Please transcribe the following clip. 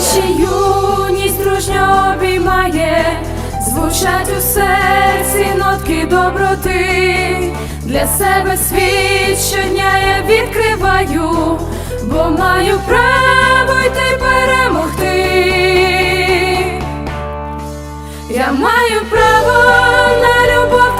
ще юність дружньо обіймає, звучать у серці нотки доброти, для себе світ щодня я відкриваю, бо маю право йти перемогти, я маю право на любов.